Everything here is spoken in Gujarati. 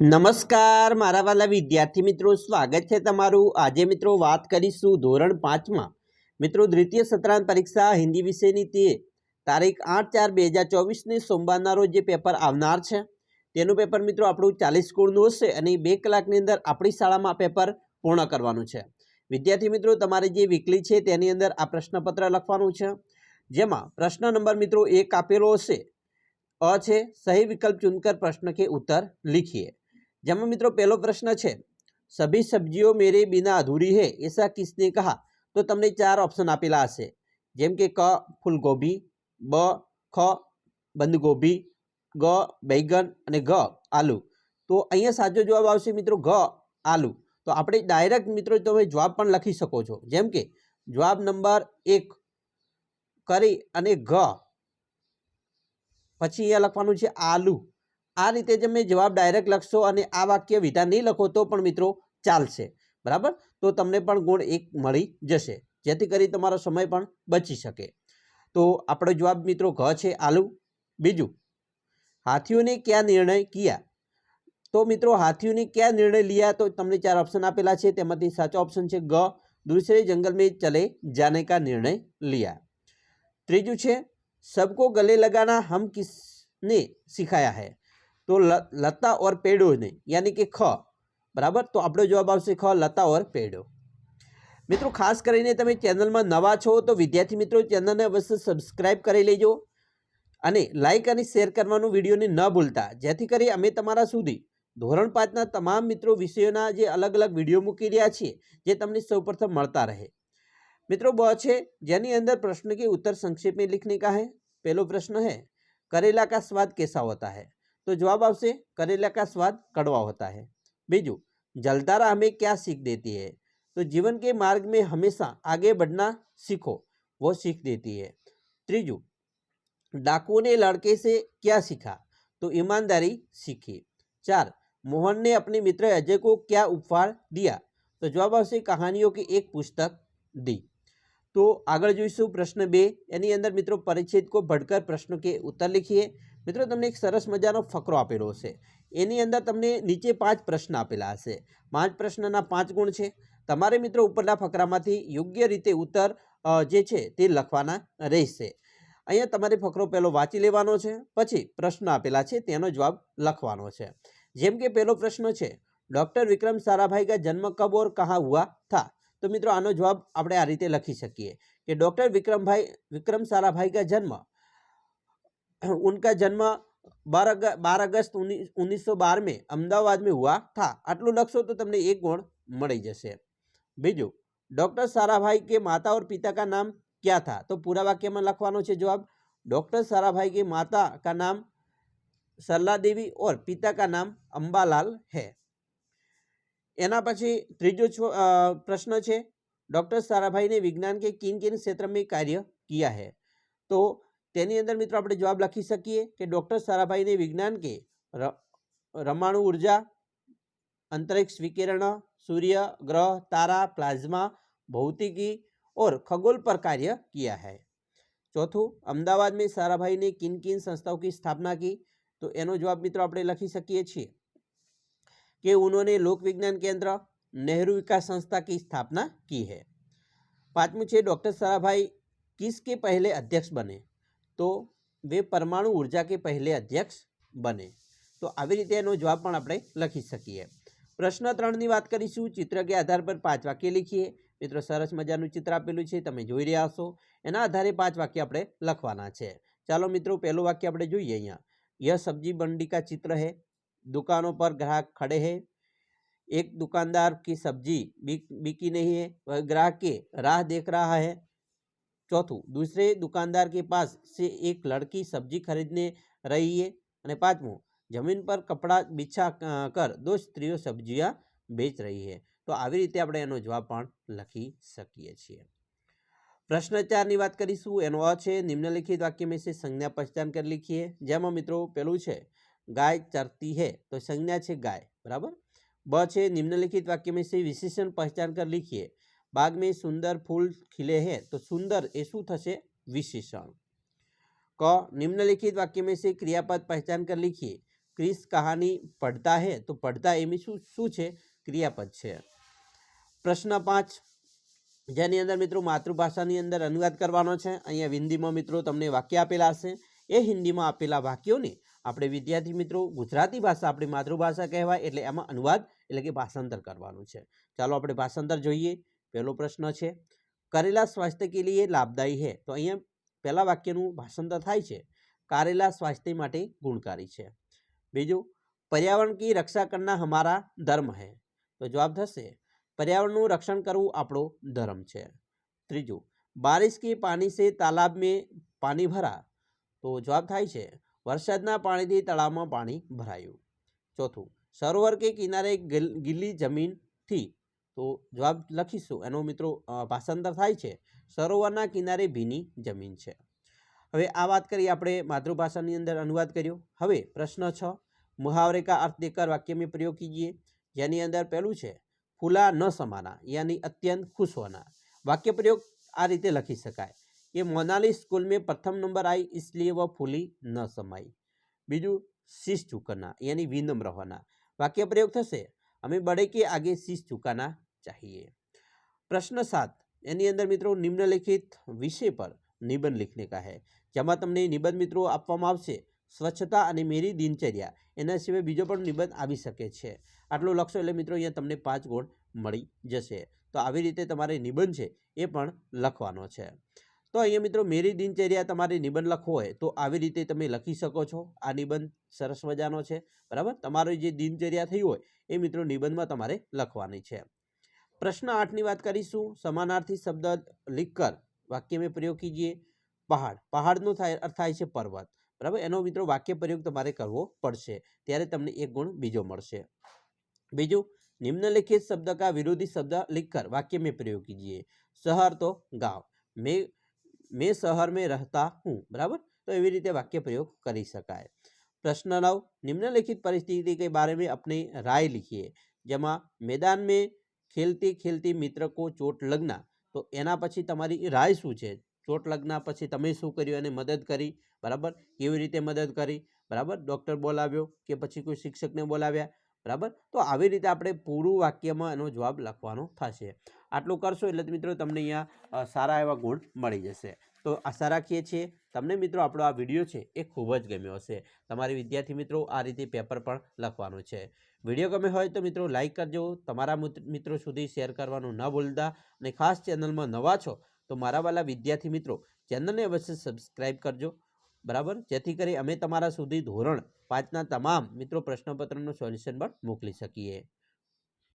નમસ્કાર, મારા વાલા વિદ્યાર્થી મિત્રો, સ્વાગત છે તમારું. આજે મિત્રો વાત કરીશું ધોરણ પાંચમાં. મિત્રો, દ્વિતીય સત્રાંત પરીક્ષા હિન્દી વિષયની તે તારીખ આઠ ચાર બે હજાર ચોવીસની સોમવારના રોજ જે પેપર આવનાર છે, તેનું પેપર મિત્રો આપણું ચાલીસ ગુણનું હશે અને બે કલાકની અંદર આપણી શાળામાં પેપર પૂર્ણ કરવાનું છે. વિદ્યાર્થી મિત્રો, તમારે જે વીકલી છે તેની અંદર આ પ્રશ્નપત્ર લખવાનું છે. જેમાં પ્રશ્ન નંબર મિત્રો એક આપેલો હશે. અ છે, સહી વિકલ્પ ચૂનકર પ્રશ્ન કે ઉત્તર, લીખીએ. જેમાં મિત્રો પહેલો પ્રશ્ન છે, સભી સબ્જીઓ મેરે બિના અધૂરી હે? એસા કિસને કહા? તો તમને ચાર ઓપ્શન આપેલા હશે. જેમ કે, ક, ફૂલગોભી, બ, ખ, બંદગોભી, ગ, બેગન અને ઘ આલુ. તો અહીંયા સાચો જવાબ આવશે મિત્રો ઘ આલુ. તો આપણે ડાયરેક્ટ મિત્રો તમે જવાબ પણ લખી શકો છો. જેમ કે, જવાબ નંબર એક, કરી અને ઘ પછી અહીંયા લખવાનું છે, આલુ. આ રીતે તમે જવાબ ડાયરેક્ટ લખશો અને આ વાક્ય વિધાન નહીં લખો તો પણ મિત્રો ચાલશે. બરાબર? તો તમને પણ ગુણ એક મળી જશે. જેથી કરી તમારો સમય પણ બચી શકે. તો આપણો જવાબ મિત્રો ઘ છે, આલુ. બીજું, હાથીઓને ક્યાં નિર્ણય કિયા? તો મિત્રો, હાથીઓને ક્યાં નિર્ણય લીયા? તો તમને ચાર ઓપ્શન આપેલા છે. તેમાંથી સાચો ઓપ્શન છે ગ. દૂસરે જંગલ મેં ચલે જાને કા નિર્ણય લીયા? ત્રીજું છે, સબકો ગલે લગાના હમ કિસને સિખાયા હૈ? તો લ- લતા ઓર પેડોને યાની કે ખ બરાબર તો આપણો જવાબ આવશે ખ લતા ઓર પેડો મિત્રો ખાસ કરીને તમે ચેનલમાં નવા છો તો વિદ્યાર્થી મિત્રો ચેનલને અવશ્ય સબસ્ક્રાઇબ કરી લેજો અને લાઈક અને શેર કરવાનું વિડીયોને ન ભૂલતા જેથી કરી અમે તમારા સુધી ધોરણ પાંચના તમામ મિત્રો વિષયોના જે અલગ અલગ વિડીયો મૂકી રહ્યા છીએ જે તમને સૌપ્રથમ મળતા રહે મિત્રો બ છે જેની અંદર પ્રશ્ન કે ઉત્તર संक्षेप में लिखने का है पहलो प्रश्न है करेला का स्वाद कैसा होता है तो जवाब आपसे करेला का स्वाद कड़वा होता है बीजू जलतारा हमें क्या सीख देती है तो जीवन के मार्ग में हमेशा आगे बढ़ना सीखो वो सीख देती है त्रीजू डाकुओं ने लड़के से क्या सीखा तो ईमानदारी सीखी चार मोहन ने अपने मित्र अजय को क्या उपहार दिया तो जवाब આવશે કહાનીઓ की एक पुस्तक दी તો આગળ જોઈશું પ્રશ્ન બે એની અંદર મિત્રો પરિચ્છેદ કો ભડકર પ્રશ્નો કે ઉત્તર લીખીએ મિત્રો, તમને એક સરસ મજાનો ફકરો આપેલો હશે એની અંદર તમને નીચે પાંચ પ્રશ્ન આપેલા હશે. પાંચ પ્રશ્નના પાંચ ગુણ છે. તમારે મિત્રો ઉપરના ફકરામાંથી યોગ્ય રીતે ઉત્તર જે છે તે લખવાના રહેશે. અહીંયા તમારે ફકરો પહેલો વાંચી લેવાનો છે, પછી પ્રશ્ન આપેલા છે, તેનો જવાબ લખવાનો છે. જેમ કે પહેલો પ્રશ્ન છે, ડૉક્ટર વિક્રમ સારાભાઈ કા જન્મ કબ ઓર કહા હુઆ થા? તો મિત્રો, આનો જવાબ આપણે આ રીતે લખી શકીએ કે, ડૉક્ટર વિક્રમભાઈ, વિક્રમ સારાભાઈ કા જન્મ उनका जन्म बारह अग- बारह अगस्त उन्नीस सौ बार में अहमदाबाद में हुआ था આટલું લખશો તો તમને એક ગુણ મળી જશે બીજું ડૉક્ટર સારાભાઈ કે માતા और पिता का नाम क्या था તો પૂરા વાક્યમાં લખવાનો છે જવાબ ડૉક્ટર સારાભાઈ के माता का नाम सरला देवी और पिता का नाम અંબાલાલ है એના પછી ત્રીજો છો- અ, પ્રશ્ન છે डॉक्टर साराभाई ने विज्ञान के किन किन क्षेत्र में कार्य किया है તો તેની અંદર મિત્રો આપણે જવાબ લખી શકીએ કે ડૉક્ટર સારાભાઈને વિજ્ઞાન કે ર- રમાણુ ઉર્જા अंतरिक्ष विकिरण सूर्य ग्रह तारा प्लाज्मा भौतिकी और खगोल पर कार्य किया है ચોથું અમદાવાદ में साराभाई ने किन किन संस्थाओं की स्थापना की तो એનો જવાબ મિત્રો આપણે લખી શકીએ છીએ कि उन्होंने लोक विज्ञान केंद्र नेहरू विकास संस्था की स्थापना की है पांचवें छः डॉक्टर साराभाई किसके पहले अध्यक्ष बने तो वे परमाणु ऊर्जा के पहले अध्यक्ष બને તો આવી રીતે એનો જવાબ પણ આપણે લખી શકીએ પ્રશ્ન ત્રણની વાત કરીશું ચિત્ર કે આધાર પર પાંચ વાક્ય લીખીએ મિત્રો સરસ મજાનું ચિત્ર આપેલું છે તમે જોઈ રહ્યા હશો એના આધારે પાંચ વાક્ય આપણે લખવાના છે ચાલો મિત્રો પહેલું વાક્ય આપણે જોઈએ અહીંયા यह सब्जी मंडी का चित्र है दुकानों पर ग्राहक खड़े हैं एक दुकानदार की सब्जी बिक बिकी नहीं है वह ग्राहक के राह देख रहा है चौथું दूसरे दुकानदार के पास से एक लड़की सब्जी खरीदने रही है અને પાંચમું જમીન પર કપડાં બિછા અ, કર દો સ્ત્રીઓ સબ્જીયા બેચ રહી है તો આવી રીતે આપણે એનો જવાબ પણ લખી શકીએ છીએ પ્રશ્ન ચારની વાત કરીશું એનો અ છે નિમ્નલિખિત વાક્ય में से संज्ञा पहचान कर लिखिए જેમાં મિત્રો પેલું છે ગાય ચરતી है તો સંજ્ઞા છે ગાય બરાબર ब છે निम्नलिखित वाक्य में से विशेषण पहचान कर બાગ મેં સુંદર ફૂલ ખીલે હે તો સુંદર એ શું થશે? વિશેષણ. ક. નિમ્નલિખિત વાક્ય મેં ક્રિયાપદ પહેચાન કર લીખીએ. ક્રિસ કહાની પડતા હે તો પડતા એમ શું શું છે? ક્રિયાપદ છે. પ્રશ્ન પાંચ. જેની અંદર મિત્રો માતૃભાષાની અંદર અનુવાદ કરવાનો છે. અહીંયા હિન્દીમાં મિત્રો તમને વાક્ય આપેલા હશે. એ હિન્દીમાં આપેલા વાક્યોને આપણે વિદ્યાર્થી મિત્રો ગુજરાતી ભાષા આપણી માતૃભાષા કહેવાય એટલે એમાં અનુવાદ એટલે કે ભાષાંતર કરવાનું છે. ચાલો આપણે ભાષાંતર જોઈએ. પહેલો પ્રશ્ન છે, કરેલા સ્વાસ્થ્ય કે લીએ લાભદાયી હે? તો અહીંયા પહેલા વાક્યનું ભાષાંતર થાય છે, કારેલા સ્વાસ્થ્ય માટે ગુણકારી છે. બીજું, પર્યાવરણ કી રક્ષા કરના હમારા ધર્મ હે? તો જવાબ થશે, પર્યાવરણનું રક્ષણ કરવું આપણો ધર્મ છે. ત્રીજું, બારિશ કે પાણી સે તાલાબ મેં પાણી ભરા? તો જવાબ થાય છે, વરસાદના પાણીથી તળાવમાં પાણી ભરાયું. ચોથું, સરોવર કે કિનારે ગિલ- જમીનથી તો જવાબ લખીશું. એનો મિત્રો ભાષાંતર થાય છે. સરોવરના કિનારે ભીની જમીન છે. હવે આ વાત કરીએ આપણે માતૃભાષાની અંદર અનુવાદ કર્યો. હવે પ્રશ્ન છ. મુહાવરે કા અર્થ દેકર વાક્ય મેં પ્રયોગ કીજીએ. જેની અંદર પહેલું છે, ફૂલા ન સમાના, યાની અત્યંત ખુશ હોના. વાક્ય પ્રયોગ આ રીતે લખી શકાય. કે મોનાલી સ્કૂલ મેં પ્રથમ નંબર આવી इसलिए વ ફૂલી ન સમાઈ. બીજું શીશ ચૂકના યાની વિનમ્ર હોના. વાક્ય પ્રયોગ થશે. हमें बड़े के आगे शीश झुकाना चाहिए પ્રશ્ન સાત એની અંદર મિત્રો નિમ્નલિખિત વિષય પર નિબંધ लिखने का है જેમાં તમને નિબંધ મિત્રો આપવામાં આવશે સ્વચ્છતા અને મેરી દિનચર્યા એના સિવાય બીજો પણ નિબંધ આવી શકે છે આટલું લખશો એટલે મિત્રો અહીંયા તમને પાંચ ગુણ મળી જશે તો આવી રીતે તમારે નિબંધ છે એ પણ લખવાનો છે તો અહીંયા મિત્રો મેરી દિનચર્યા તમારે નિબંધ લખવો હોય તો આવી રીતે તમે લખી શકો છો આ નિબંધ સરસ મજાનો છે બરાબર તમારી જે દિનચર્યા થઈ હોય એ મિત્રો નિબંધમાં તમારે લખવાની છે. પ્રશ્ન આઠની વાત કરીશું. સમાનાર્થી શબ્દ લીકર વાક્ય મેં પ્રયોગ કીજીએ. પહાડ. પહાડનો થાય, અર્થ થાય છે પર્વત. બરાબર? એનો મિત્રો વાક્ય પ્રયોગ તમારે કરવો પડશે. ત્યારે તમને એક ગુણ બીજો મળશે. બીજું, નિમ્નલિખિત શબ્દ કા વિરોધી શબ્દ લિખકર વાક્ય મેં પ્રયોગ કીજીએ. શહર તો ગાંવ. મેં મેં શહર મેં રહેતા હું. બરાબર? તો એવી રીતે વાક્ય પ્રયોગ કરી શકાય. પ્રશ્ન નવ निम्नलिखित परिस्थिति के बारे में अपनी राय लिखिए જેમાં મેદાન में ખેલતી ખેલતી મિત્ર કો ચોટ લગના તો એના પછી તમારી રાય શું છે ચોટ લગ્ના પછી તમે શું કર્યું એને મદદ કરી બરાબર કેવી રીતે મદદ કરી બરાબર ડૉક્ટર બોલાવ્યો કે પછી કોઈ શિક્ષકને બોલાવ્યા બરાબર તો આવી રીતે આપણે પૂરું વાક્યમાં એનો જવાબ લખવાનો થશે આટલું કરશો એટલે તો મિત્રો તમને અહીંયા અ, સારા એવા ગુણ મળી જશે તો આશા રાખીએ છીએ તમને મિત્રો આપણો આ વીડિયો છે એ ખૂબ જ ગમ્યો હશે. તમારે વિદ્યાર્થી મિત્રો આ રીતે પેપર પણ લખવાનું છે. વીડિયો ગમે હોય તો મિત્રો લાઇક કરજો, તમારા મિત્રો સુધી શેર કરવાનું ન ભૂલતા અને ખાસ ચેનલમાં નવા છો તો મારા વાલા વિદ્યાર્થી મિત્રો ચેનલને અવશ્ય સબસ્ક્રાઈબ કરજો. બરાબર? જેથી કરી અમે તમારા સુધી ધોરણ પાંચના તમામ મિત્રો પ્રશ્નપત્રનું સોલ્યુશન પણ મોકલી શકીએ.